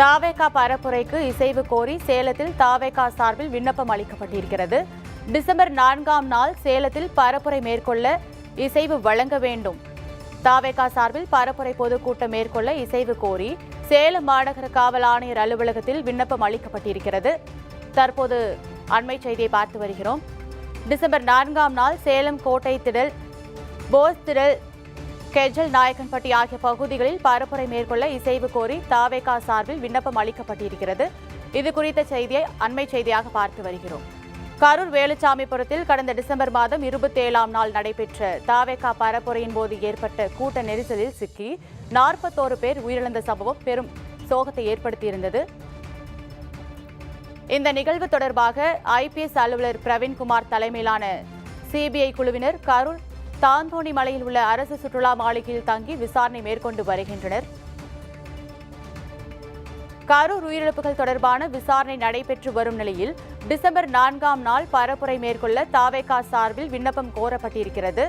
தாவேகா பரப்புரைக்கு இசைவு கோரி சேலத்தில் தாவேகா சார்பில் விண்ணப்பம் அளிக்கப்பட்டிருக்கிறது. டிசம்பர் நான்காம் நாள் சேலத்தில் பரப்புரை மேற்கொள்ள இசைவு வழங்க வேண்டும். தாவேகா சார்பில் பரப்புரை பொதுக்கூட்டம் மேற்கொள்ள இசைவு கோரி சேலம் மாநகர காவல் ஆணையர் அலுவலகத்தில் விண்ணப்பம் அளிக்கப்பட்டிருக்கிறது. தற்போது அண்மை செய்தியை பார்த்து வருகிறோம். டிசம்பர் நான்காம் நாள் சேலம் கோட்டை திடல் போஸ் திடல் கெஜல் நாயக்கன்பட்டி ஆகிய பகுதிகளில் பரப்புரை மேற்கொள்ள இசைவு கோரி தாவேகா சார்பில் விண்ணப்பம் அளிக்கப்பட்டிருக்கிறது. இது குறித்த செய்தியை அண்மை செய்தியாக பார்த்து வருகிறோம். கரூர் வேலுச்சாமிபுரத்தில் கடந்த டிசம்பர் மாதம் இருபத்தேழாம் நாள் நடைபெற்ற தாவேகா பரப்புரையின் போது ஏற்பட்ட கூட்ட நெரிசலில் சிக்கி நாற்பத்தோரு பேர் உயிரிழந்த சம்பவம் பெரும் சோகத்தை ஏற்படுத்தியிருந்தது. இந்த நிகழ்வு தொடர்பாக ஐபிஎஸ் அலுவலர் பிரவீன்குமார் தலைமையிலான சிபிஐ குழுவினர் கரூர் தாந்தோணி மலையில் உள்ள அரசு சுற்றுலா மாளிகையில் தங்கி விசாரணை மேற்கொண்டு வருகின்றனர். கரூர் உயிரிழப்புகள் தொடர்பான விசாரணை நடைபெற்று வரும் நிலையில் டிசம்பர் நான்காம் நாள் பரப்புரை மேற்கொள்ள தாவேகா சார்பில் விண்ணப்பம் கோரப்பட்டிருக்கிறது.